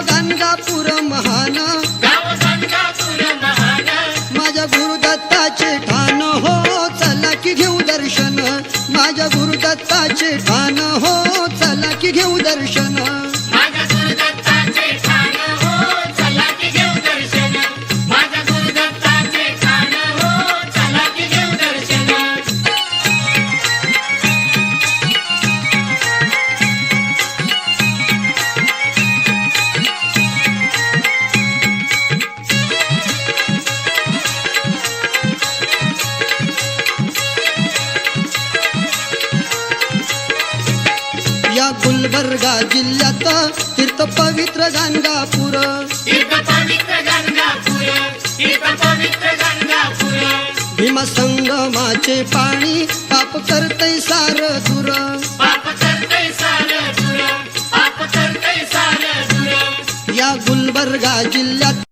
गाणगापूर महान. गाव माझ्या गुरुदत्ताचे ठाण हो चला की घेऊ दर्शन. माझ्या गुरुदत्ताचे ठाण हो चला की घेऊ दर्शन. या गुलबर्गा जिल्ह्यात तीर्थ पवित्र गाणगापूर तीर्थ पवित्र गंगापूर तीर्थ पवित्र गंगापूर. भीमा संगमाचे पाणी पाप करतय सार दूर या गुलबर्गा जिल्ह्यात